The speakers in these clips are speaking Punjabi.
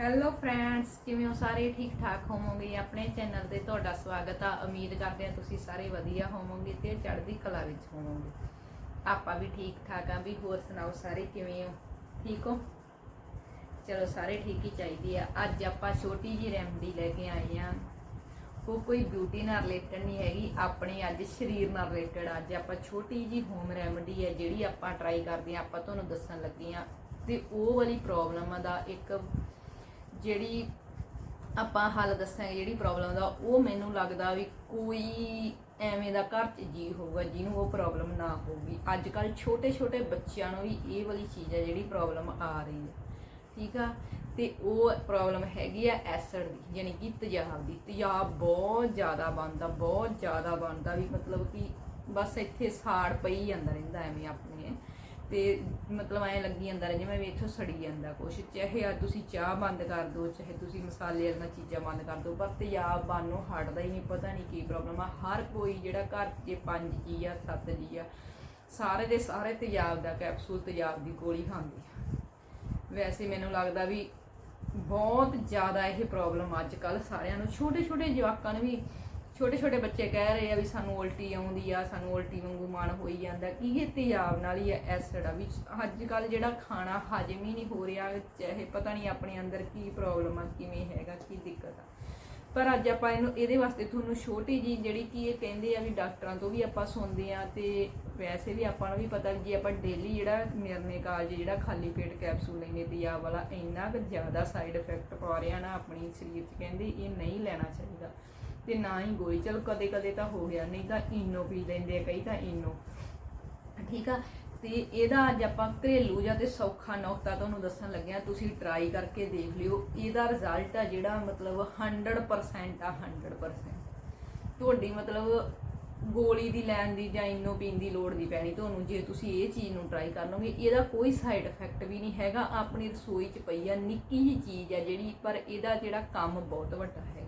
ਹੈਲੋ ਫਰੈਂਡਸ ਕਿਵੇਂ ਹੋ ਸਾਰੇ? ਠੀਕ ਠਾਕ ਹੋਵੋਗੇ? ਆਪਣੇ ਚੈਨਲ ਤੇ ਤੁਹਾਡਾ ਸਵਾਗਤ ਆ। ਉਮੀਦ ਕਰਦੇ ਹਾਂ ਤੁਸੀਂ ਸਾਰੇ ਵਧੀਆ ਹੋਵੋਗੇ ਤੇ ਚੜ੍ਹਦੀ ਕਲਾ ਵਿੱਚ ਹੋਵੋਗੇ। ਆਪਾਂ ਵੀ ਠੀਕ ਠਾਕ ਆ। ਵੀ ਹੋਰ ਸੁਣਾਓ ਸਾਰੇ, ਕਿਵੇਂ ਹੋ? ਠੀਕ ਹੋ? ਚਲੋ ਸਾਰੇ ਠੀਕ ਹੀ ਚਾਹੀਦੀ ਆ। ਅੱਜ ਆਪਾਂ ਛੋਟੀ ਜੀ ਰੈਮਡੀ ਲੈ ਕੇ ਆਏ ਆ ਉਹ ਕੋਈ ਬਿਊਟੀ ਨਾਲ ਰਿਲੇਟਡ ਨਹੀਂ ਹੈਗੀ। ਆਪਣੇ ਅੱਜ ਸਰੀਰ ਨਾਲ ਰਿਲੇਟਡ ਅੱਜ ਆਪਾਂ ਛੋਟੀ ਜੀ ਹੋਮ ਰੈਮਡੀ ਹੈ, ਜਿਹੜੀ ਆਪਾਂ ਟਰਾਈ ਕਰਦੇ ਆ ਆਪਾਂ ਤੁਹਾਨੂੰ ਦੱਸਣ ਲੱਗੇ ਆ ਤੇ ਉਹ ਵਾਲੀ ਪ੍ਰੋਬਲਮ ਦਾ ਇੱਕ ਜਿਹੜੀ ਆਪਾਂ ਹੱਲ ਦੱਸਾਂਗੇ, ਜਿਹੜੀ ਪ੍ਰੋਬਲਮ ਦਾ, ਉਹ ਮੈਨੂੰ ਲੱਗਦਾ ਵੀ ਕੋਈ ਐਵੇਂ ਦਾ ਘਰ 'ਚ ਜੀ ਹੋਊਗਾ, ਜਿਹਨੂੰ ਉਹ ਪ੍ਰੋਬਲਮ ਨਾ ਹੋਊਗੀ। ਅੱਜ ਕੱਲ ਛੋਟੇ ਛੋਟੇ ਬੱਚਿਆਂ ਨੂੰ ਵੀ ਇਹ ਵਾਲੀ ਚੀਜ਼ ਹੈ ਜਿਹੜੀ ਪ੍ਰੋਬਲਮ ਆ ਰਹੀ ਹੈ। ਠੀਕ ਆ? ਤੇ ਉਹ ਪ੍ਰੋਬਲਮ ਹੈਗੀ ਆ ਐਸਿਡ ਦੀ, ਯਾਨੀ ਕਿ ਤੇਜ਼ਾਬ ਦੀ। ਤੇਜ਼ਾਬ ਬਹੁਤ ਜ਼ਿਆਦਾ ਬਣਦਾ, ਬਹੁਤ ਜ਼ਿਆਦਾ ਬਣਦਾ ਵੀ ਮਤਲਬ ਕਿ ਬਸ ਇੱਥੇ ਸਾੜ ਪਈ ਜਾਂਦਾ ਰਹਿੰਦਾ ਐਵੇਂ ਆਪਣੇ। ਤੇ ਮਤਲਬ ਐ ਲੱਗੀ ਜਾਂਦਾ ਰਹਿ ਜਿਵੇਂ ਵੀ ਇੱਥੋਂ ਸੜੀ ਜਾਂਦਾ ਕੁਛ, ਚਾਹੇ ਆ ਤੁਸੀਂ ਚਾਹ ਬੰਦ ਕਰ ਦਿਓ ਚਾਹੇ ਤੁਸੀਂ ਮਸਾਲੇ ਵਾਲੀਆਂ ਚੀਜ਼ਾਂ ਬੰਦ ਕਰ ਦਿਓ ਪਰ ਤੇਜ਼ਾਬ ਬੰਨ ਨੂੰ ਹਟਦਾ ਹੀ ਨਹੀਂ, ਪਤਾ ਨਹੀਂ ਕੀ ਪ੍ਰੋਬਲਮ ਆ। ਹਰ ਕੋਈ ਜਿਹੜਾ ਘਰ 'ਚ ਪੰਜ ਜੀ ਆ, ਸੱਤ ਜੀ ਆ, ਸਾਰੇ ਦੇ ਸਾਰੇ ਤੇਜ਼ਾਬ ਦਾ ਕੈਪਸੂਲ ਤੇਜ਼ਾਬ ਦੀ ਗੋਲੀ ਖਾਂਦੇ ਆ। ਵੈਸੇ ਮੈਨੂੰ ਲੱਗਦਾ ਵੀ ਬਹੁਤ ਜ਼ਿਆਦਾ ਇਹ ਪ੍ਰੋਬਲਮ ਅੱਜ ਕੱਲ ਸਾਰਿਆਂ ਨੂੰ। ਛੋਟੇ ਛੋਟੇ ਜਵਾਕਾਂ ਨੂੰ ਵੀ ਛੋਟੇ ਛੋਟੇ ਬੱਚੇ ਕਹਿ ਰਹੇ ਆ ਵੀ ਸਾਨੂੰ ਉਲਟੀ ਆਉਂਦੀ ਆ, ਸਾਨੂੰ ਉਲਟੀ ਵਾਂਗੂ ਮਨ ਹੋਈ ਜਾਂਦਾ। ਕੀ ਇਹ ਤੇਜ਼ਾਬ ਨਾਲ ਹੀ ਐਸਿਡ ਆ ਵੀ ਅੱਜ ਕੱਲ ਜਿਹੜਾ ਖਾਣਾ ਹਜਮ ਹੀ ਨਹੀਂ ਹੋ ਰਿਹਾ, ਚਾਹੇ ਪਤਾ ਨਹੀਂ ਆਪਣੇ ਅੰਦਰ ਕੀ ਪ੍ਰੋਬਲਮ ਆ, ਕਿਵੇਂ ਹੈਗਾ, ਕੀ ਦਿੱਕਤ ਆ। ਪਰ ਅੱਜ ਆਪਾਂ ਇਹਨੂੰ, ਇਹਦੇ ਵਾਸਤੇ ਤੁਹਾਨੂੰ ਛੋਟੀ ਜੀ ਜਿਹੜੀ ਕਿ ਇਹ ਕਹਿੰਦੇ ਆ ਵੀ ਡਾਕਟਰਾਂ ਤੋਂ ਵੀ ਆਪਾਂ ਸੁਣਦੇ ਆ ਤੇ ਵੈਸੇ ਵੀ ਆਪਾਂ ਨੂੰ ਵੀ ਪਤਾ ਵੀ ਜੇ ਆਪਾਂ ਡੇਲੀ ਜਿਹੜਾ ਮਿਰਨੇ ਕਾਲਜ ਜਿਹੜਾ ਖਾਲੀ ਪੇਟ ਕੈਪਸੂਲ ਲੈਂਦੇ ਤੇਜ਼ਾਬ ਵਾਲਾ ਇੰਨਾ ਕੁ ਜ਼ਿਆਦਾ ਸਾਈਡ ਇਫੈਕਟ ਪਾ ਰਿਹਾ ਨਾ ਆਪਣੀ ਸਰੀਰ 'ਚ, ਕਹਿੰਦੇ ਇਹ ਨਹੀਂ ਲੈਣਾ ਚਾਹੀਦਾ। ਤੇ ਨਾ ਹੀ ਗੋਲੀ। ਚਲ ਕਦੇ ਕਦੇ ਤਾਂ ਹੋ ਗਿਆ, ਨਹੀਂ ਤਾਂ ਇਨੋ ਪੀ ਲੈਂਦੇ ਆ, ਕਈ ਤਾਂ ਇਨੋ। ਠੀਕ ਆ? ਤੇ ਇਹਦਾ ਅੱਜ ਆਪਾਂ ਘਰੇਲੂ ਜਾਂ ਤੇ ਸੌਖਾ ਨੁਕਤਾ ਤੁਹਾਨੂੰ ਦੱਸਣ ਲੱਗਿਆ ਤੁਸੀਂ ਟਰਾਈ ਕਰਕੇ ਦੇਖ ਲਿਓ। ਇਹਦਾ ਰਿਜ਼ਲਟ ਆ ਜਿਹੜਾ ਮਤਲਬ 100% ਆ 100% ਤੁਹਾਡੀ ਮਤਲਬ ਗੋਲੀ ਦੀ ਲੈਣ ਦੀ ਜਾਂ ਇਨੋ ਪੀਣ ਦੀ ਲੋੜ ਨਹੀਂ ਪੈਣੀ ਤੁਹਾਨੂੰ। ਜੇ ਤੁਸੀਂ ਇਹ ਚੀਜ਼ ਨੂੰ ਟਰਾਈ ਕਰ ਲਓਗੇ, ਇਹਦਾ ਕੋਈ ਸਾਈਡ ਇਫੈਕਟ ਵੀ ਨਹੀਂ ਹੈਗਾ। ਆਪਣੀ ਰਸੋਈ 'ਚ ਪਈ ਆ, ਨਿੱਕੀ ਹੀ ਚੀਜ਼ ਆ ਜਿਹੜੀ, ਪਰ ਇਹਦਾ ਜਿਹੜਾ ਕੰਮ ਬਹੁਤ ਵੱਡਾ ਹੈਗਾ।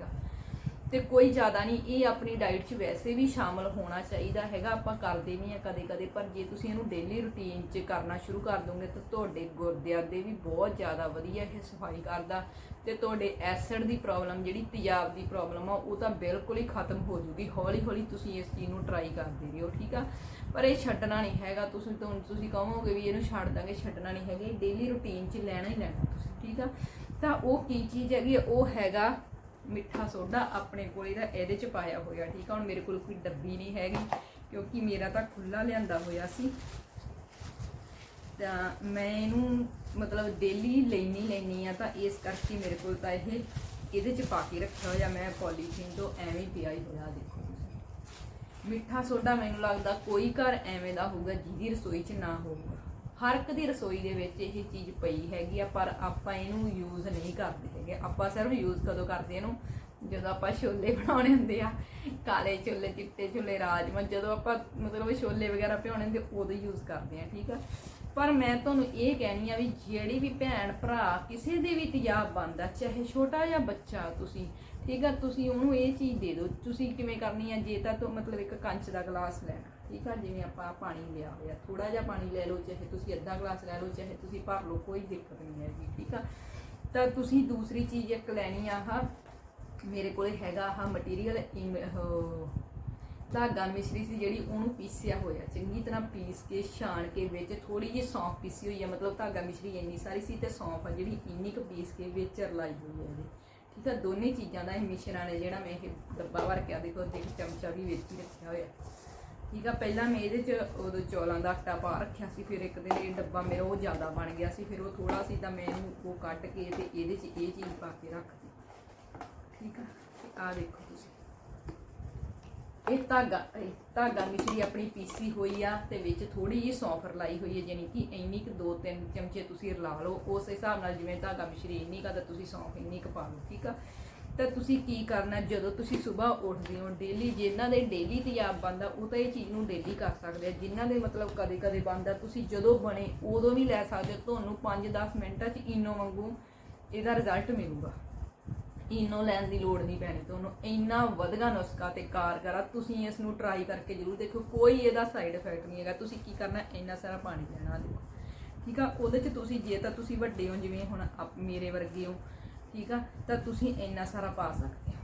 ਤੇ ਕੋਈ ਜ਼ਿਆਦਾ ਨਹੀਂ, ਇਹ ਆਪਣੀ ਡਾਈਟ 'ਚ ਵੈਸੇ ਵੀ ਸ਼ਾਮਲ ਹੋਣਾ ਚਾਹੀਦਾ ਹੈਗਾ, ਆਪਾਂ ਕਰਦੇ ਵੀ ਆ ਕਦੇ ਕਦੇ ਪਰ ਜੇ ਤੁਸੀਂ ਇਹਨੂੰ ਡੇਲੀ ਰੁਟੀਨ 'ਚ ਕਰਨਾ ਸ਼ੁਰੂ ਕਰ ਦੋਗੇ ਤਾਂ ਤੁਹਾਡੇ ਗੁਰਦਿਆਂ ਦੇ ਵੀ ਬਹੁਤ ਜ਼ਿਆਦਾ ਵਧੀਆ ਇਹ ਸਫ਼ਾਈ ਕਰਦਾ ਤੇ ਤੁਹਾਡੇ ਐਸਿਡ ਦੀ ਪ੍ਰੋਬਲਮ ਜਿਹੜੀ ਤੇਜ਼ਾਬ ਦੀ ਪ੍ਰੋਬਲਮ ਆ, ਉਹ ਤਾਂ ਬਿਲਕੁਲ ਹੀ ਖਤਮ ਹੋ ਜੂਗੀ। ਹੌਲੀ ਹੌਲੀ ਤੁਸੀਂ ਇਸ ਚੀਜ਼ ਨੂੰ ਟਰਾਈ ਕਰਦੇ ਰਹੋ, ਠੀਕ ਆ? ਪਰ ਇਹ ਛੱਡਣਾ ਨਹੀਂ ਹੈਗਾ, ਤੁਸੀਂ ਤਾਂ ਤੁਸੀਂ ਕਹੋਗੇ ਵੀ ਇਹਨੂੰ ਛੱਡ ਦਾਂਗੇ, ਛੱਡਣਾ ਨਹੀਂ ਹੈਗਾ, ਇਹ ਡੇਲੀ ਰੁਟੀਨ 'ਚ ਲੈਣਾ ਹੀ ਲੈਣਾ ਤੁਸੀਂ, ਠੀਕ ਆ? ਤਾਂ ਉਹ ਕੀ ਚੀਜ਼ ਹੈਗੀ ਉਹ ਹੈਗਾ ਮਿੱਠਾ ਸੋਡਾ ਆਪਣੇ ਕੋਲ ਇਹਦਾ ਇਹਦੇ ਚ ਪਾਇਆ ਹੋਇਆ, ਠੀਕ ਆ? ਹੁਣ ਮੇਰੇ ਕੋਲ ਕੋਈ ਡੱਬੀ ਨਹੀਂ ਹੈਗੀ, ਕਿਉਂਕਿ ਮੇਰਾ ਤਾਂ ਖੁੱਲਾ ਲਿਆਂਦਾ ਹੋਇਆ ਸੀ। ਤਾਂ ਮੈਂ ਇਹਨੂੰ ਮਤਲਬ ਡੇਲੀ ਲੈਣੀ ਲੈਣੀ ਆ, ਤਾਂ ਇਸ ਕਰਕੇ ਮੇਰੇ ਕੋਲ ਤਾਂ ਇਹ ਇਹਦੇ ਚ ਪਾ ਕੇ ਰੱਖਿਆ ਹੋਇਆ, ਮੈਂ ਪੋਲੀਥੀਨ ਤੋਂ ਐਵੇਂ ਪਿਆ ਹੀ ਹੋਇਆ ਦੇਖੋ ਤੁਸੀਂ। ਮਿੱਠਾ ਸੋਡਾ ਮੈਨੂੰ ਲੱਗਦਾ ਕੋਈ ਘਰ ਐਵੇਂ ਦਾ ਹੋਊਗਾ, ਜਿਹਦੀ ਰਸੋਈ 'ਚ ਨਾ ਹੋਊਗਾ। ਹਰ ਇੱਕ ਦੀ ਰਸੋਈ ਦੇ ਵਿੱਚ ਇਹ ਚੀਜ਼ ਪਈ ਹੈਗੀ ਆ, ਪਰ ਆਪਾਂ ਇਹਨੂੰ ਯੂਜ਼ ਨਹੀਂ ਕਰਦੇ ਹੈਗੇ। ਆਪਾਂ ਸਿਰਫ ਯੂਜ਼ ਕਦੋਂ ਕਰਦੇ ਇਹਨੂੰ? ਜਦੋਂ ਆਪਾਂ ਛੋਲੇ ਬਣਾਉਣੇ ਹੁੰਦੇ ਆ, ਕਾਲੇ ਛੋਲੇ, ਚਿੱਟੇ ਛੋਲੇ ਰਾਜਮਾ ਜਦੋਂ ਆਪਾਂ ਮਤਲਬ ਛੋਲੇ ਵਗੈਰਾ ਭਿਉਣੇ ਹੁੰਦੇ, ਉਦੋਂ ਯੂਜ਼ ਕਰਦੇ ਆ ਠੀਕ ਆ? ਪਰ ਮੈਂ ਤੁਹਾਨੂੰ ਇਹ ਕਹਿਣੀ ਆ ਵੀ ਜਿਹੜੀ ਵੀ ਭੈਣ ਭਰਾ ਕਿਸੇ ਦੇ ਵੀ ਤੇਜ਼ਾਬ ਬੰਦਾ ਚਾਹੇ ਛੋਟਾ ਜਾਂ ਬੱਚਾ ਤੁਸੀਂ, ਠੀਕ ਆ? ਤੁਸੀਂ ਉਹਨੂੰ ਇਹ ਚੀਜ਼ ਦੇ ਦਿਓ। ਤੁਸੀਂ ਕਿਵੇਂ ਕਰਨੀ ਆ? ਜੇ ਤਾਂ ਤੋ ਮਤਲਬ ਇੱਕ ਕੰਚ ਦਾ ਗਲਾਸ ਲੈਣਾ। ਠੀਕ ਆ, ਜਿਵੇਂ ਆਪਾਂ ਪਾਣੀ ਲਿਆ ਹੋਇਆ ਥੋੜਾ ਜਿਹਾ ਪਾਣੀ ਲੈ ਲਓ, ਚਾਹੇ ਤੁਸੀਂ ਅੱਧਾ ਗਲਾਸ ਲੈ ਲਓ, ਚਾਹੇ ਤੁਸੀਂ ਭਰ ਲਓ, ਕੋਈ ਦਿੱਕਤ ਨਹੀਂ ਹੈਗੀ, ਠੀਕ ਆ। ਤਾਂ ਤੁਸੀਂ ਦੂਸਰੀ ਚੀਜ਼ ਇੱਕ ਲੈਣੀ ਆ, ਆਹ ਮੇਰੇ ਕੋਲੇ ਹੈਗਾ ਆਹ ਮਟੀਰੀਅਲ ਧਾਗਾ ਮਿਸ਼ਰੀ ਸੀ, ਜਿਹੜੀ ਉਹਨੂੰ ਪੀਸਿਆ ਹੋਇਆ, ਚੰਗੀ ਤਰ੍ਹਾਂ ਪੀਸ ਕੇ, ਛਾਣ ਕੇ ਵਿੱਚ ਥੋੜੀ ਜਿਹੀ ਸੌਂਫ ਪੀਸੀ ਹੋਈ ਹੈ ਮਤਲਬ ਧਾਗਾ ਮਿਸ਼ਰੀ ਇੰਨੀ ਸਾਰੀ ਸੀ ਤੇ ਸੌਂਫ ਆ ਜਿਹੜੀ ਇੰਨੀ ਕੁ ਪੀਸ ਕੇ ਵਿੱਚ ਰਲਾਈ ਹੋਈ ਹੈ ਇਹਦੇ, ਠੀਕ ਆ। ਦੋਨੇ ਚੀਜ਼ਾਂ ਦਾ ਇਹ ਮਿਸ਼ਰਣ ਹੈ ਜਿਹੜਾ ਮੈਂ ਇਹ ਡੱਬਾ ਭਰ ਕੇ ਆ ਦੇਖੋ ਦੇਖ ਚਮਚਾ ਵੀ ਵਿੱਚ ਹੀ ਰੱਖਿਆ ਹੋਇਆ। ਠੀਕ ਆ, ਪਹਿਲਾਂ ਮੈਂ ਇਹਦੇ ਚ ਉਦੋਂ ਚੌਲਾਂ ਦਾ ਆਟਾ ਪਾ ਰੱਖਿਆ ਸੀ, ਫਿਰ ਇੱਕ ਦਿਨ ਇਹ ਡੱਬਾ ਮੇਰਾ ਉਹ ਜ਼ਿਆਦਾ ਬਣ ਗਿਆ ਸੀ, ਫਿਰ ਉਹ ਥੋੜਾ ਸੀ ਤਾਂ ਮੈਂ ਇਹਨੂੰ ਉਹ ਕੱਢ ਕੇ ਤੇ ਇਹਦੇ ਚ ਇਹ ਚੀਜ਼ ਪਾ ਕੇ ਰੱਖਦੀ ਠੀਕ ਆ ਆ ਦੇਖੋ ਤੁਸੀਂ। ਇਹ ਧਾਗਾ ਇਹ ਧਾਗਾ ਮਿਸ਼ਰੀ ਆਪਣੀ ਪੀਸੀ ਹੋਈ ਆ ਤੇ ਵਿੱਚ ਥੋੜੀ ਜਿਹੀ ਸੌਂਫ ਰਲਾਈ ਹੋਈ ਹੈ ਯਾਨੀ ਕਿ ਇੰਨੀ ਕੁ ਦੋ ਤਿੰਨ ਚਮਚੇ ਤੁਸੀਂ ਰਲਾ ਲਓ, ਉਸ ਹਿਸਾਬ ਨਾਲ ਜਿਵੇਂ ਧਾਗਾ ਮਿਸ਼ਰੀ ਇੰਨੀ ਕਾ ਤਾਂ ਤੁਸੀਂ ਸੌਂਫ ਇੰਨੀ ਕੁ ਪਾ ਲਓ, ਠੀਕ ਆ। ਤਾਂ ਤੁਸੀਂ ਕੀ ਕਰਨਾ ਜਦੋਂ ਤੁਸੀਂ ਸਵੇਰ ਉੱਠਦੇ ਹੋ ਡੇਲੀ ਜਿਨ੍ਹਾਂ ਦੇ ਡੇਲੀ ਤੇਜ਼ਾਬ ਬੰਦਾ, ਉਹ ਤਾਂ ਇਹ ਚੀਜ਼ ਨੂੰ ਡੇਲੀ ਕਰ ਸਕਦੇ ਆ। ਜਿਨ੍ਹਾਂ ਦੇ ਮਤਲਬ ਕਦੇ ਕਦੇ ਬੰਦਾ, ਤੁਸੀਂ ਜਦੋਂ ਬਣੇ, ਉਦੋਂ ਵੀ ਲੈ ਸਕਦੇ ਹੋ। ਤੁਹਾਨੂੰ 5-10 ਮਿੰਟਾਂ 'ਚ ਇਨੋ ਵਾਂਗੂ ਇਹਦਾ ਰਿਜ਼ਲਟ ਮਿਲੂਗਾ। ਇਨੋ ਲੈਣ ਦੀ ਲੋੜ ਨਹੀਂ ਪੈਣੀ ਤੁਹਾਨੂੰ। ਇੰਨਾ ਵਧਗਾ ਨੁਸਖਾ ਤੇ ਕਾਰਗਰ ਆ ਤੁਸੀਂ ਇਸ ਨੂੰ ਟਰਾਈ ਕਰਕੇ ਜ਼ਰੂਰ ਦੇਖੋ ਕੋਈ ਇਹਦਾ ਸਾਈਡ ਇਫੈਕਟ ਨਹੀਂ ਹੈਗਾ। ਤੁਸੀਂ ਕੀ ਕਰਨਾ? ਇੰਨਾ ਸਾਰਾ ਪਾਣੀ ਲੈਣਾ ਦੇਖੋ ਠੀਕ ਆ? ਉਹਦੇ 'ਚ ਤੁਸੀਂ, ਜੇ ਤਾਂ ਤੁਸੀਂ ਵੱਡੇ ਹੋ, ਜਿਵੇਂ ਹੁਣ ਆਪ- ਮੇਰੇ ਵਰਗੇ ਹੋ ਠੀਕ ਆ? ਤਾਂ ਤੁਸੀਂ ਇੰਨਾ ਸਾਰਾ ਪਾ ਸਕਦੇ ਹੋ।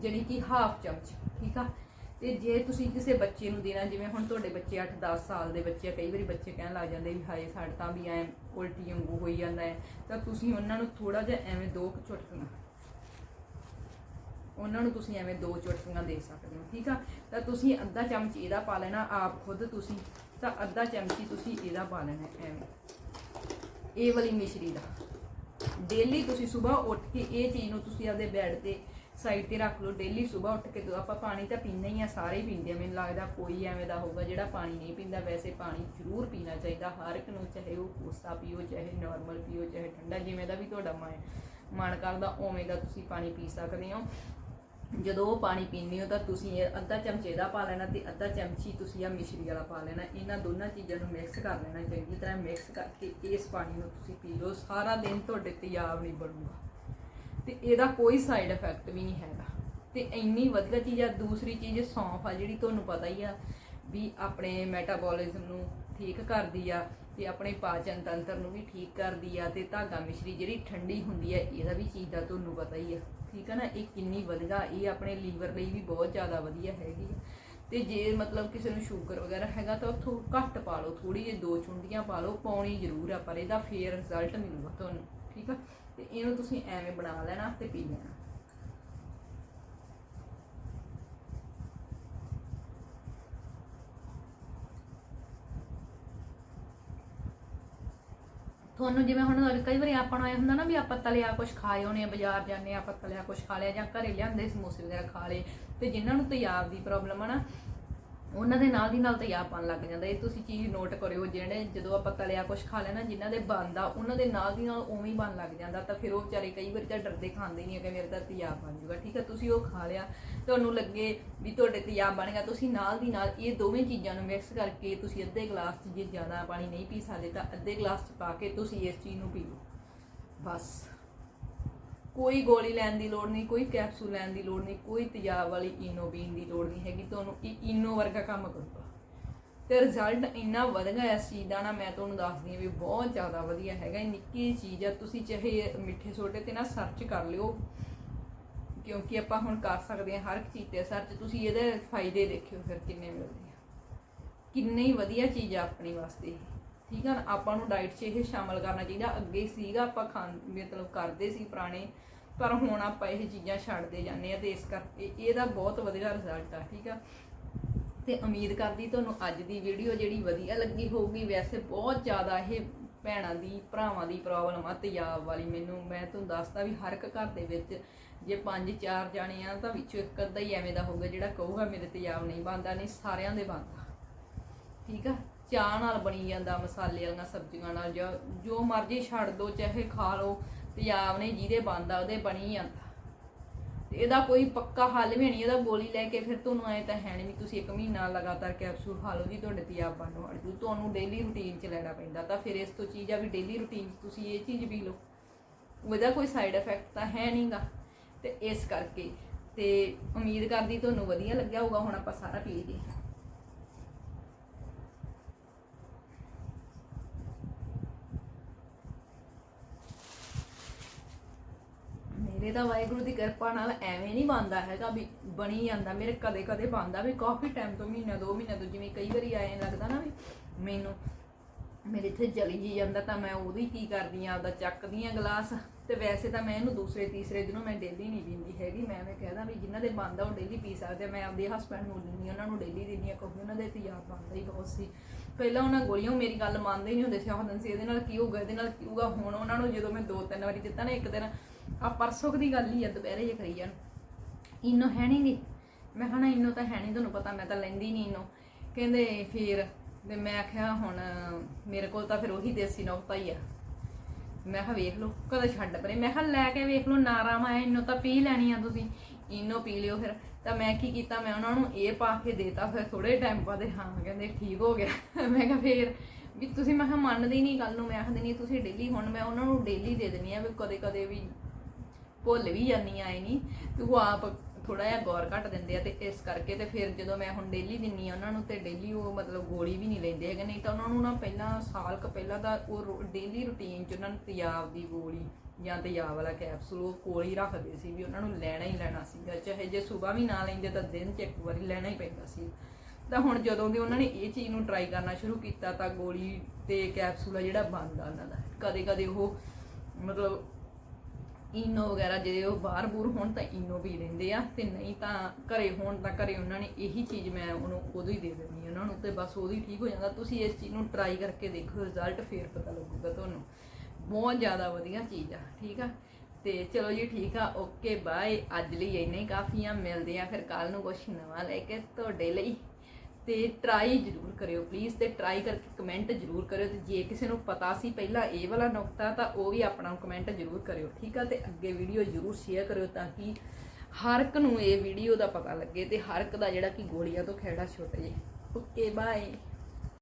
ਜਿਹੜੀ ਕਿ ਹਾਫ ਚਮਚ, ਠੀਕ ਆ? ਤੇ ਜੇ ਤੁਸੀਂ ਕਿਸੇ ਬੱਚੇ ਨੂੰ ਦੇਣਾ, ਜਿਵੇਂ ਹੁਣ ਤੁਹਾਡੇ ਬੱਚੇ 8-10 ਸਾਲ ਦੇ ਬੱਚੇ ਆ, ਕਈ ਵਾਰੀ ਬੱਚੇ ਕਹਿਣ ਲੱਗ ਜਾਂਦੇ ਵੀ ਹਾਏ, ਸਾਡੇ ਤਾਂ ਵੀ ਐ ਉਲਟੀ ਵਾਂਗੂ ਹੋਈ ਜਾਂਦਾ ਹੈ। ਤਾਂ ਤੁਸੀਂ ਉਹਨਾਂ ਨੂੰ ਥੋੜਾ ਜਿਹਾ ਐਵੇਂ ਦੋ ਚੁਟਕੀਆਂ ਉਹਨਾਂ ਨੂੰ ਤੁਸੀਂ ਐਵੇਂ ਦੋ ਚੁਟਕੀਆਂ ਦੇ ਸਕਦੇ ਹੋ, ਠੀਕ ਆ? ਤਾਂ ਤੁਸੀਂ ਅੱਧਾ ਚਮਚ ਇਹਦਾ ਪਾ ਲੈਣਾ, ਆਪ ਖੁਦ ਤੁਸੀਂ। ਤਾਂ ਅੱਧਾ ਚਮਚੀ ਤੁਸੀਂ ਇਹਦਾ ਪਾ ਲੈਣਾ ਐਵੇਂ। ਇਹ ਵਾਲੀ ਮਿਸ਼ਰੀ ਦਾ। ਡੇਲੀ ਤੁਸੀਂ ਸਵੇਰ ਉੱਠ ਕੇ ਇਹ ਚੀਜ਼ ਨੂੰ ਤੁਸੀਂ ਆਪਦੇ ਬੈੱਡ ਤੇ ਸਾਈਡ ਤੇ ਰੱਖ ਲਓ। ਡੇਲੀ ਸਵੇਰ ਉੱਠ ਕੇ ਆਪਾਂ ਪਾਣੀ ਤਾਂ ਪੀਂਦੇ ਹੀ ਆ, ਸਾਰੇ ਹੀ ਪੀਂਦੇ ਆ। ਮੈਨੂੰ ਲੱਗਦਾ ਕੋਈ ਐਵੇਂ ਦਾ ਹੋਊਗਾ ਜਿਹੜਾ ਪਾਣੀ ਨਹੀਂ ਪੀਂਦਾ। ਵੈਸੇ ਪਾਣੀ ਜ਼ਰੂਰ ਪੀਣਾ ਚਾਹੀਦਾ। ਹਰ ਇੱਕ ਨੂੰ ਚਾਹੇ ਉਹ ਕੋਸਾ ਪੀਓ, ਚਾਹੇ ਨਾਰਮਲ ਪੀਓ, ਚਾਹੇ ਠੰਡਾ, ਜਿਵੇਂ ਦਾ ਵੀ ਤੁਹਾਡਾ ਮਨ ਮਨ ਕਰਦਾ, ਉਵੇਂ ਦਾ ਤੁਸੀਂ ਪਾਣੀ ਪੀ ਸਕਦੇ ਹੋ। ਜਦੋਂ ਉਹ ਪਾਣੀ ਪੀਂਦੇ ਹੋ ਤਾਂ ਤੁਸੀਂ ਇਹ ਅੱਧਾ ਚਮਚੇ ਦਾ ਪਾ ਲੈਣਾ ਤੇ ਅੱਧਾ ਚਮਚੀ ਤੁਸੀਂ ਆ ਮਿਸ਼ਰੀ ਵਾਲਾ ਪਾ ਲੈਣਾ। ਇਹਨਾਂ ਦੋਨਾਂ ਚੀਜ਼ਾਂ ਨੂੰ ਮਿਕਸ ਕਰ ਲੈਣਾ ਚੰਗੀ ਤਰ੍ਹਾਂ ਮਿਕਸ ਕਰਕੇ ਇਸ ਪਾਣੀ ਨੂੰ ਤੁਸੀਂ ਪੀ ਲਓ। ਸਾਰਾ ਦਿਨ ਤੁਹਾਡੇ ਤੇਜ਼ਾਬ ਨਹੀਂ ਬਣੂਗਾ। ਤੇ ਇਹਦਾ ਕੋਈ ਸਾਈਡ ਇਫੈਕਟ ਵੀ ਨਹੀਂ ਹੈਗਾ। ਤੇ ਇੰਨੀ ਵਧੀਆ ਚੀਜ਼ ਆ। ਦੂਸਰੀ ਚੀਜ਼ ਸੌਂਫ ਆ, ਜਿਹੜੀ ਤੁਹਾਨੂੰ ਪਤਾ ਹੀ ਆ ਵੀ ਆਪਣੇ ਮੈਟਾਬੋਲਿਜ਼ਮ ਨੂੰ ਠੀਕ ਕਰਦੀ ਆ ਤੇ ਆਪਣੇ ਪਾਚਨ ਤੰਤਰ ਨੂੰ ਵੀ ਠੀਕ ਕਰਦੀ ਆ ਤੇ ਧਾਗਾ ਮਿਸ਼ਰੀ ਜਿਹੜੀ ਠੰਡੀ ਹੁੰਦੀ ਆ, ਇਹਦਾ ਵੀ ਚੀਜ਼ ਦਾ ਤੁਹਾਨੂੰ ਪਤਾ ਹੀ ਆ। ਠੀਕ ਹੈ ਨਾ ਇਹ ਕਿੰਨੀ ਵਧੀਆ, ਇਹ ਆਪਣੇ ਲੀਵਰ ਲਈ ਵੀ ਬਹੁਤ ਜ਼ਿਆਦਾ ਵਧੀਆ ਹੈਗੀ ਆ। ਤੇ ਜੇ ਮਤਲਬ ਕਿਸੇ ਨੂੰ ਸ਼ੂਗਰ ਵਗੈਰਾ ਹੈਗਾ ਤਾਂ ਉਹ ਘੱਟ ਪਾ ਲਓ ਥੋੜੀ ਜਿਹੀ ਦੋ ਚੁੰਡੀਆਂ ਪਾ ਲਓ, ਪਾਉਣੀ ਜ਼ਰੂਰ ਆ, ਪਰ ਇਹਦਾ ਫੇਰ ਰਿਜ਼ਲਟ ਮਿਲੂਗਾ ਤੁਹਾਨੂੰ, ਠੀਕ ਆ? ਤੇ ਇਹਨੂੰ ਤੁਸੀਂ ਐਵੇਂ ਬਣਾ ਲੈਣਾ ਤੇ ਪੀ ਲੈਣਾ। ਤੁਹਾਨੂੰ ਜਿਵੇਂ ਹੁਣ ਕਈ ਵਾਰੀ ਆਪਾਂ ਨੂੰ ਆਇਆ ਹੁੰਦਾ ਨਾ ਵੀ ਆਪਾਂ ਤਲਿਆ ਕੁਝ ਖਾਏ ਹੋਣੇ ਆ, ਬਾਜ਼ਾਰ ਜਾਂਦੇ ਆ, ਆਪਾਂ ਤਲਿਆ ਕੁਝ ਖਾ ਲਿਆ ਜਾਂ ਘਰੇ ਲਿਆਂਦੇ ਸਮੋਸੇ ਵਗੈਰਾ ਖਾ ਲਏ ਤੇ ਜਿਨ੍ਹਾਂ ਨੂੰ ਤਿਆਬ ਦੀ ਪ੍ਰੋਬਲਮ ਆ ਨਾ ਉਹਨਾਂ ਦੇ ਨਾਲ ਦੀ ਨਾਲ ਤਿਆਬ ਪਾਣ ਲੱਗ ਜਾਂਦਾ। ਇਹ ਤੁਸੀਂ ਚੀਜ਼ ਨੋਟ ਕਰਿਓ, ਜਿਹੜੇ ਜਦੋਂ ਆਪਾਂ ਤਲਿਆ ਕੁਝ ਖਾ ਲੈਣਾ, ਜਿਨ੍ਹਾਂ ਦੇ ਬਣਦਾ, ਉਹਨਾਂ ਦੇ ਨਾਲ ਦੀ ਨਾਲ ਉਵੇਂ ਹੀ ਬਣ ਲੱਗ ਜਾਂਦਾ। ਤਾਂ ਫਿਰ ਉਹ ਵਿਚਾਰੇ ਕਈ ਵਾਰੀ ਤਾਂ ਡਰਦੇ ਖਾਂਦੇ ਨਹੀਂ ਆ ਕਿ ਮੇਰੇ ਤਾਂ ਤਿਆਬ ਬਣ ਜੂਗਾ। ਠੀਕ ਹੈ ਤੁਸੀਂ ਉਹ ਖਾ ਲਿਆ, ਤੁਹਾਨੂੰ ਲੱਗੇ ਵੀ ਤੁਹਾਡੇ ਤਿਆਬ ਬਣ ਗਿਆ। ਤੁਸੀਂ ਨਾਲ ਦੀ ਨਾਲ ਇਹ ਦੋਵੇਂ ਚੀਜ਼ਾਂ ਨੂੰ ਮਿਕਸ ਕਰਕੇ ਤੁਸੀਂ ਅੱਧੇ ਗਲਾਸ 'ਚ ਜੇ ਜ਼ਿਆਦਾ ਪਾਣੀ ਨਹੀਂ ਪੀ ਸਕਦੇ, ਤਾਂ ਅੱਧੇ ਗਲਾਸ 'ਚ ਪਾ ਕੇ ਤੁਸੀਂ ਇਸ ਚੀਜ਼ ਨੂੰ ਪੀ ਲਓ ਬਸ। ਕੋਈ ਗੋਲੀ ਲੈਣ ਦੀ ਲੋੜ ਨਹੀਂ, ਕੋਈ ਕੈਪਸੂਲ ਲੈਣ ਦੀ ਲੋੜ ਨਹੀਂ, ਕੋਈ ਤੇਜ਼ਾਬ ਵਾਲੀ ਇਨੋਬੀਨ ਦੀ ਲੋੜ ਨਹੀਂ ਹੈਗੀ, ਤੁਹਾਨੂੰ ਇਹ ਇਨੋ ਵਰਗਾ ਕੰਮ ਕਰੂਗਾ। ਤੇ ਰਿਜ਼ਲਟ ਇੰਨਾ ਵਧੀਆ ਇਸ ਚੀਜ਼ ਦਾ ਨਾ, ਮੈਂ ਤੁਹਾਨੂੰ ਦੱਸਦੀ ਹਾਂ ਵੀ ਬਹੁਤ ਜ਼ਿਆਦਾ ਵਧੀਆ ਹੈਗਾ, ਇਹ ਨਿੱਕੀ ਚੀਜ਼ ਆ, ਤੁਸੀਂ ਚਾਹੇ ਮਿੱਠੇ ਸੋਡੇ ਤੇ ਨਾ ਸਰਚ ਕਰ ਲਿਓ, ਕਿਉਂਕਿ ਆਪਾਂ ਹੁਣ ਕਰ ਸਕਦੇ ਹਾਂ ਹਰ ਇੱਕ ਚੀਜ਼ ਤੇ ਸਰਚ ਤੁਸੀਂ ਇਹਦੇ ਫਾਇਦੇ ਦੇਖਿਓ ਫਿਰ ਕਿੰਨੇ ਮਿਲਦੇ ਆ। ਕਿੰਨੀ ਵਧੀਆ ਚੀਜ਼ ਆ ਆਪਣੇ ਵਾਸਤੇ ਠੀਕ ਆ ਨਾ ਆਪਾਂ ਨੂੰ ਡਾਈਟ 'ਚ ਇਹ ਸ਼ਾਮਲ ਕਰਨਾ ਚਾਹੀਦਾ। ਅੱਗੇ ਸੀਗਾ, ਆਪਾਂ ਖਾਂ ਮਤਲਬ ਕਰਦੇ ਸੀ ਪੁਰਾਣੇ, ਪਰ ਹੁਣ ਆਪਾਂ ਇਹ ਚੀਜ਼ਾਂ ਛੱਡਦੇ ਜਾਂਦੇ ਆ ਤੇ ਇਸ ਕਰਕੇ ਇਹਦਾ ਬਹੁਤ ਵਧੀਆ ਰਿਜ਼ਲਟ ਆ, ਠੀਕ ਆ। ਤੇ ਉਮੀਦ ਕਰਦੀ ਤੁਹਾਨੂੰ ਅੱਜ ਦੀ ਵੀਡੀਓ ਜਿਹੜੀ ਵਧੀਆ ਲੱਗੀ ਹੋਊਗੀ। ਵੈਸੇ ਬਹੁਤ ਜ਼ਿਆਦਾ ਇਹ ਭੈਣਾਂ ਦੀ, ਭਰਾਵਾਂ ਦੀ ਪ੍ਰੋਬਲਮ ਆ ਤੇਜ਼ਾਬ ਵਾਲੀ ਮੈਨੂੰ। ਮੈਂ ਤੁਹਾਨੂੰ ਦੱਸਦਾ ਵੀ ਹਰ ਇੱਕ ਘਰ ਦੇ ਵਿੱਚ ਜੇ ਪੰਜ, ਚਾਰ ਜਾਣੇ ਆ, ਤਾਂ ਵਿੱਚੋਂ ਇੱਕ ਅੱਧਾ ਹੀ ਐਵੇਂ ਦਾ ਹੋਊਗਾ ਜਿਹੜਾ ਕਹੂਗਾ, ਮੇਰੇ ਤੇਜ਼ਾਬ ਨਹੀਂ ਬਣਦਾ, ਨਹੀਂ ਸਾਰਿਆਂ ਦੇ ਬਣਦਾ। ਠੀਕ ਆ? ਚਾਹ ਨਾਲ ਬਣੀ ਜਾਂਦਾ ਮਸਾਲੇ ਵਾਲੀਆਂ ਸਬਜ਼ੀਆਂ ਨਾਲ, ਜਾਂ ਜੋ ਮਰਜ਼ੀ ਛੱਡ ਦੋ, ਚਾਹੇ ਖਾ ਲਓ ਤੇਜ਼ਾਬ ਨੇ ਜਿਹਦੇ ਬਣਦਾ ਉਹਦੇ ਬਣੀ ਜਾਂਦਾ। ਤੇ ਇਹਦਾ ਕੋਈ ਪੱਕਾ ਹੱਲ ਵੀ ਨਹੀਂ, ਇਹਦਾ ਗੋਲੀ ਲੈ ਕੇ ਫਿਰ ਤੁਹਾਨੂੰ ਐ ਤਾਂ ਹੈ ਨਹੀਂ ਵੀ ਤੁਸੀਂ ਇੱਕ ਮਹੀਨਾ ਲਗਾਤਾਰ ਕੈਪਸੂਲ ਖਾ ਲਓ ਜੀ, ਤੁਹਾਡੇ ਤੇਜ਼ਾਬ ਬਣਨ ਵਾਲੀ। ਜੂ ਤੁਹਾਨੂੰ ਡੇਲੀ ਰੂਟੀਨ 'ਚ ਲੈਣਾ ਪੈਂਦਾ, ਤਾਂ ਫਿਰ ਇਸ ਤੋਂ ਚੀਜ਼ ਆ ਵੀ ਡੇਲੀ ਰੂਟੀਨ 'ਚ ਤੁਸੀਂ ਇਹ ਚੀਜ਼ ਪੀ ਲਓ। ਉਹਦਾ ਕੋਈ ਸਾਈਡ ਇਫੈਕਟ ਤਾਂ ਹੈ ਨਹੀਂਗਾ ਤੇ ਇਸ ਕਰਕੇ, ਤੇ ਉਮੀਦ ਕਰਦੀ ਤੁਹਾਨੂੰ ਵਧੀਆ ਲੱਗਿਆ ਹੋਊਗਾ, ਹੁਣ ਆਪਾਂ ਸਾਰਾ ਪੀ ਲਈਏ। ਮੇਰੇ ਤਾਂ ਵਾਹਿਗੁਰੂ ਦੀ ਕਿਰਪਾ ਨਾਲ ਐਵੇਂ ਨਹੀਂ ਬੰਦਾ ਹੈਗਾ ਵੀ ਬਣੀ ਜਾਂਦਾ। ਮੇਰੇ ਕਦੇ ਕਦੇ ਬੰਦਾ ਵੀ ਕਾਫੀ ਟਾਈਮ ਤੋਂ ਮਹੀਨਾ ਦੋ ਮਹੀਨਾ ਤੋਂ ਜਿਵੇਂ ਕਈ ਵਾਰੀ ਆਏ ਲੱਗਦਾ ਨਾ ਵੀ ਮੈਨੂੰ ਮੇਰੇ ਇੱਥੇ ਜਲੀ ਜੀ ਜਾਂਦਾ ਤਾਂ ਮੈਂ ਉਹਦੀ ਕੀ ਕਰਦੀ ਆ ਆਪਦਾ ਚੱਕਦੀ ਆ ਗਲਾਸ। ਤੇ ਵੈਸੇ ਤਾਂ ਮੈਂ ਇਹਨੂੰ ਦੂਸਰੇ ਤੀਸਰੇ ਦਿਨੋਂ ਮੈਂ ਡੇਲੀ ਨਹੀਂ ਪੀਂਦੀ ਹੈਗੀ। ਮੈਂ ਐਵੇਂ ਕਹਿਦਾ ਵੀ ਜਿਨ੍ਹਾਂ ਦੇ ਬੰਦਾ ਉਹ ਡੇਲੀ ਪੀ ਸਕਦੇ ਮੈਂ ਆਪਦੇ ਹਸਬੰਡ ਨੂੰ ਦਿੰਦੀ ਹਾਂ, ਉਹਨਾਂ ਨੂੰ ਡੇਲੀ ਦਿੰਦੀ ਆ। ਕਿਉਂਕਿ ਉਹਨਾਂ ਦੇ ਤਿਆਬ ਬੰਦਾ ਹੀ ਬਹੁਤ ਸੀ। ਪਹਿਲਾਂ ਉਹਨਾਂ ਗੋਲੀਆਂ ਮੇਰੀ ਗੱਲ ਮੰਨਦੇ ਹੀ ਨਹੀਂ ਹੁੰਦੇ ਸੀ। ਆਹ ਦਿਨ ਸੀ ਇਹਦੇ ਨਾਲ ਕੀ ਹੋਊਗਾ ਇਹਦੇ ਨਾਲ ਕੀ ਹੋਊਗਾ? ਹੁਣ ਉਹਨਾਂ ਨੂੰ ਜਦੋਂ ਮੈਂ ਦੋ ਤਿੰਨ ਵਾਰੀ ਦਿੱਤਾ ਨਾ ਇੱਕ ਦਿਨ ਆ ਪਰਸੋਂ ਦੀ ਗੱਲ ਹੀ ਆ, ਦੁਪਹਿਰੇ ਜੇ ਕਰੀ ਜਾਣ। ਇਨੋ ਹੈ ਨਹੀਂ ਮੈਂ ਕਹਣਾ ਇਨੋ ਤਾਂ ਹੈ ਨਹੀਂ ਤੁਹਾਨੂੰ ਪਤਾ ਮੈਂ ਤਾਂ ਲੈਂਦੀ ਨਹੀਂ ਇਨੋ। ਕਹਿੰਦੇ ਫਿਰ, ਤੇ ਮੈਂ ਆਖਿਆ ਹੁਣ ਮੇਰੇ ਕੋਲ ਤਾਂ ਫਿਰ ਉਹੀ ਦੇਸੀ ਨੁਕਤਾ ਹੀ ਆ। ਮੈਂ ਕਿਹਾ ਵੇਖ ਲਓ, ਕਦੇ ਛੱਡ ਪਰੇ। ਮੈਂ ਕਿਹਾ ਲੈ ਕੇ ਵੇਖ ਲਓ, ਨਾਰਾਮ ਆਇਆ, ਇਨੋ ਤਾਂ ਪੀ ਲੈਣੀ ਆ ਤੁਸੀਂ। ਇਨੋ ਪੀ ਲਿਓ ਫਿਰ। ਤਾਂ ਮੈਂ ਕੀ ਕੀਤਾ, ਮੈਂ ਉਹਨਾਂ ਨੂੰ ਇਹ ਪਾ ਕੇ ਦੇਤਾ ਫਿਰ ਥੋੜੇ ਟਾਈਮ ਬਾਅਦ। ਇਹ ਹਾਂ, ਕਹਿੰਦੇ ਠੀਕ ਹੋ ਗਿਆ। ਮੈਂ ਕਿਹਾ ਫੇਰ ਵੀ ਤੁਸੀਂ, ਮੈਂ ਕਿਹਾ ਮੰਨਦੇ ਨਹੀਂ ਗੱਲ ਨੂੰ, ਮੈਂ ਆਖਦੀ ਨਹੀਂ ਤੁਸੀਂ ਡੇਲੀ ਹੁਣ ਮੈਂ ਉਹਨਾਂ ਨੂੰ ਡੇਲੀ ਦੇ ਦਿੰਦੀ ਆ ਵੀ ਕਦੇ ਕਦੇ ਵੀ ਭੁੱਲ ਵੀ ਜਾਂਦੀ ਆ, ਇਹ ਨਹੀਂ ਤੂੰ ਆਪ ਥੋੜਾ ਜਿਹਾ ਗੌਰ ਘੱਟ ਦਿੰਦੇ ਆ ਤੇ ਇਸ ਕਰਕੇ ਤੇ ਫਿਰ ਜਦੋਂ ਮੈਂ ਹੁਣ ਡੇਲੀ ਦਿੰਨੀ ਆ ਉਹਨਾਂ ਨੂੰ ਤੇ ਡੇਲੀ ਉਹ ਮਤਲਬ ਗੋਲੀ ਵੀ ਨਹੀਂ ਲੈਂਦੇ ਹੈਗੇ, ਨਹੀਂ ਤਾਂ ਉਹਨਾਂ ਨੂੰ ਨਾ ਪਹਿਲਾਂ ਸਾਲ ਕ ਪਹਿਲਾਂ ਦਾ ਉਹ ਡੇਲੀ ਰੁਟੀਨ ਚ ਉਹਨਾਂ ਨੂੰ ਤਿਆਬ ਦੀ ਗੋਲੀ ਜਾਂ ਤਿਆਬ ਵਾਲਾ ਕੈਪਸੂਲ ਉਹ ਕੋਲ ਹੀ ਰੱਖਦੇ ਸੀ ਵੀ ਉਹਨਾਂ ਨੂੰ ਲੈਣਾ ਹੀ ਲੈਣਾ ਸੀਗਾ, ਚਾਹੇ ਜੇ ਸਵੇਰ ਵੀ ਨਾ ਲੈਂਦੇ ਤਾਂ ਦਿਨ ਚ ਇੱਕ ਵਾਰੀ ਲੈਣਾ ਹੀ ਪੈਂਦਾ ਸੀ। ਤਾਂ ਹੁਣ ਜਦੋਂ ਦੀ ਉਹਨਾਂ ਨੇ ਇਹ ਚੀਜ਼ ਨੂੰ ਟਰਾਈ ਕਰਨਾ ਸ਼ੁਰੂ ਕੀਤਾ ਤਾਂ ਗੋਲੀ ਤੇ ਕੈਪਸੂਲ ਆ ਜਿਹੜਾ ਬੰਦ ਆ ਉਹਨਾਂ ਦਾ। ਕਦੇ ਕਦੇ ਉਹ ਮਤਲਬ ਇਨੋ ਵਗੈਰਾ ਜਿਹੜੇ ਉਹ ਬਾਹਰ ਬੂਰ ਹੋਣ ਤਾਂ ਇਨੋ ਪੀ ਲੈਂਦੇ ਆ, ਤੇ ਨਹੀਂ ਤਾਂ ਘਰੇ ਹੋਣ ਤਾਂ ਘਰੇ ਉਹਨਾਂ ਨੇ ਇਹੀ ਚੀਜ਼ ਮੈਂ ਉਹਨੂੰ ਉਦੋਂ ਹੀ ਦੇ ਦਿੰਦੀ ਆ ਉਹਨਾਂ ਨੂੰ, ਤੇ ਬਸ ਉਦੋਂ ਹੀ ਠੀਕ ਹੋ ਜਾਂਦਾ। ਤੁਸੀਂ ਇਸ ਚੀਜ਼ ਨੂੰ ਟਰਾਈ ਕਰਕੇ ਦੇਖੋ ਰਿਜ਼ਲਟ ਫੇਰ ਪਤਾ ਲੱਗੂਗਾ ਤੁਹਾਨੂੰ। ਬਹੁਤ ਜ਼ਿਆਦਾ ਵਧੀਆ ਚੀਜ਼ ਆ, ਠੀਕ ਆ? ਤੇ ਚਲੋ ਜੀ ਠੀਕ ਆ ਓਕੇ ਬਾਏ ਅੱਜ ਲਈ ਇੰਨੇ ਹੀ ਕਾਫੀ ਆ, ਮਿਲਦੇ ਆ ਫਿਰ ਕੱਲ ਨੂੰ ਕੁਝ ਨਵਾਂ ਲੈ ਕੇ ਤੁਹਾਡੇ ਲਈ। ਤੇ ਟਰਾਈ ਜ਼ਰੂਰ ਕਰਿਓ ਪਲੀਜ਼ ਤੇ ਟਰਾਈ ਕਰਕੇ ਕਮੈਂਟ ਜ਼ਰੂਰ ਕਰਿਓ ਤੇ ਜੇ ਕਿਸੇ ਨੂੰ ਪਤਾ ਸੀ ਪਹਿਲਾਂ ਇਹ ਵਾਲਾ ਨੁਕਤਾ ਤਾਂ ਉਹ ਵੀ ਆਪਣਾ ਕਮੈਂਟ ਜ਼ਰੂਰ ਕਰਿਓ, ਠੀਕ ਆ? ਤੇ ਅੱਗੇ ਵੀਡੀਓ ਜ਼ਰੂਰ ਸ਼ੇਅਰ ਕਰਿਓ ਤਾਂ ਕਿ ਹਰ ਇੱਕ ਨੂੰ ਇਹ ਵੀਡੀਓ ਦਾ ਪਤਾ ਲੱਗੇ ਤੇ ਹਰ ਇੱਕ ਦਾ ਜਿਹੜਾ ਕਿ ਗੋਲੀਆਂ ਤੋਂ ਖਹਿੜਾ ਛੁੱਟ ਜੇ ਓਕੇ ਬਾਏ